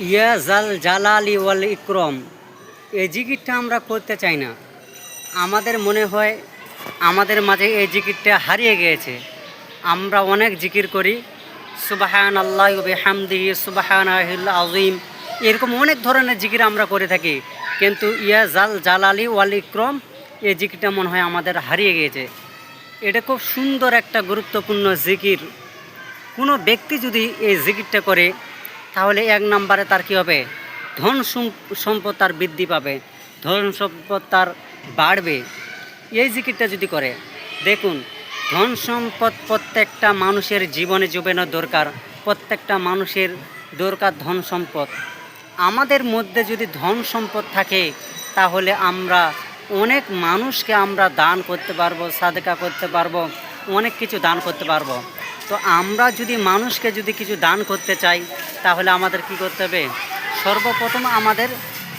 ইয়া জাল জালালি ওয়াল ইকরম। এই জিকিরটা আমরা করতে চাই না। আমাদের মনে হয় আমাদের মাঝে এই জিকিরটা হারিয়ে গিয়েছে। আমরা অনেক জিকির করি। সুবাহান আল্লাহ হামদি সুবাহান আজিম এরকম অনেক ধরনের জিকির আমরা করে থাকি। কিন্তু ইয়া জাল জালালি ওয়াল ইকরম, এই জিকিরটা মনে হয় আমাদের হারিয়ে গিয়েছে। এটা খুব সুন্দর একটা গুরুত্বপূর্ণ জিকির। কোনো ব্যক্তি যদি এই জিকিরটা করে তাহলে এক নম্বরে তার কী হবে? ধন সম- সম্পদ তার বৃদ্ধি পাবে, ধন সম্পদ তার বাড়বে। এই জিকিরটা যদি করে, দেখুন, ধন সম্পদ প্রত্যেকটা মানুষের জীবনে জীবনে দরকার, প্রত্যেকটা মানুষের দরকার ধন সম্পদ। আমাদের মধ্যে যদি ধন সম্পদ থাকে, তাহলে আমরা অনেক মানুষকে আমরা দান করতে পারব, সাদকা করতে পারব, অনেক কিছু দান করতে পারব। তো আমরা যদি মানুষকে যদি কিছু দান করতে চাই, তাহলে আমাদের কি করতে হবে? সর্বপ্রথম আমাদের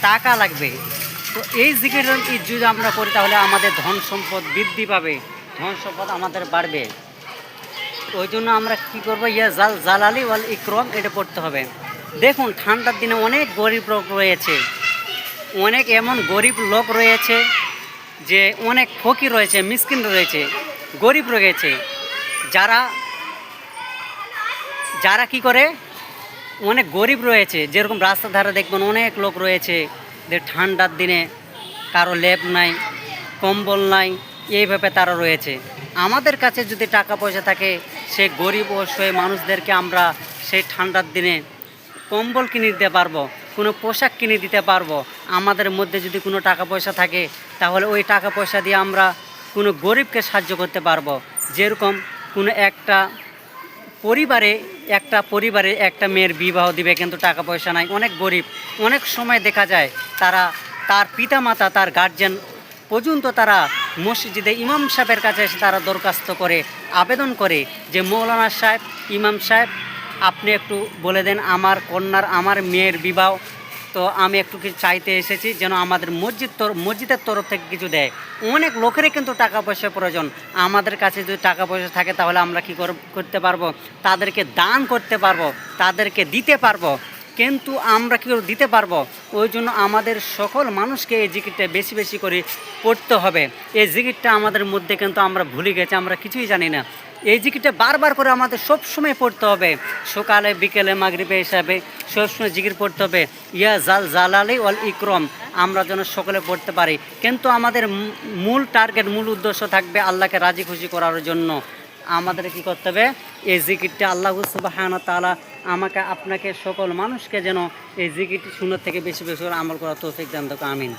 টাকা লাগবে। তো এই জিকির যদি আমরা করি, তাহলে আমাদের ধন সম্পদ বৃদ্ধি পাবে, ধন সম্পদ আমাদের বাড়বে। ওই জন্য আমরা কি করব? ইয়া জাল জালালি ওয়াল ইক্রম, এটা পড়তে হবে। দেখুন, ঠান্ডার দিনে অনেক গরিব লোক রয়েছে। অনেক এমন গরিব লোক রয়েছে যে অনেক ফকির রয়েছে, মিসকিন রয়েছে, গরিব রয়েছে। যারা যারা কি করে? অনেক গরিব রয়েছে, যেরকম রাস্তার ধারে দেখবেন অনেক লোক রয়েছে, যে ঠান্ডার দিনে কারও লেপ নাই, কম্বল নাই এইভাবে তারা রয়েছে। আমাদের কাছে যদি টাকা পয়সা থাকে, সে গরিব ও সয়ে মানুষদেরকে আমরা সেই ঠান্ডার দিনে কম্বল কিনে দিতে পারব, কোনো পোশাক কিনে দিতে পারব। আমাদের মধ্যে যদি কোনো টাকা পয়সা থাকে, তাহলে ওই টাকা পয়সা দিয়ে আমরা কোনো গরিবকে সাহায্য করতে পারব। যেরকম কোনো একটা পরিবারে একটা পরিবারে একটা মেয়ের বিবাহ দিবে, কিন্তু টাকা পয়সা নাই। অনেক গরিব। অনেক সময় দেখা যায় তারা তার পিতামাতা, তার গার্জেন পর্যন্ত তারা মসজিদে ইমাম সাহেবের কাছে এসে তারা দরখাস্ত করে, আবেদন করে যে, মৌলানা সাহেব, ইমাম সাহেব, আপনি একটু বলে দেন, আমার কন্যার, আমার মেয়ের বিবাহ তো আমি একটু কিছু চাইতে এসেছি যেন আমাদের মসজিদ মসজিদের তরফ থেকে কিছু দেয়। অনেক লোকেরই কিন্তু টাকা পয়সার প্রয়োজন। আমাদের কাছে যদি টাকা পয়সা থাকে তাহলে আমরা কী করতে পারব? তাদেরকে দান করতে পারব, তাদেরকে দিতে পারব। কিন্তু আমরা কী করে দিতে পারব? ওই জন্য আমাদের সকল মানুষকে এই জিকিরটা বেশি বেশি করে পড়তে হবে। এই জিকিরটা আমাদের মধ্যে কিন্তু আমরা ভুলে গেছি, আমরা কিছুই জানি না। এই জিকিরটা বারবার করে আমাদের সব সময় পড়তে হবে। সকালে, বিকেলে মাগরিবে হিসাবে সবসময় জিকির পড়তে হবে। ইয়া জাল জালালি ওয়াল ইক্রম, আমরা যেন সকলে পড়তে পারি। কিন্তু আমাদের মূল টার্গেট, মূল উদ্দেশ্য থাকবে আল্লাহকে রাজি খুশি করার জন্য। আমাদের কি করতে হবে? এই জিকিরটা আল্লাহ সুবাহান তালা আমাকে, আপনাকে, সকল মানুষকে যেন এই জিকিরটি শূন্য থেকে বেশি বেশি করে আমল করা তৌফিক দান আমিন।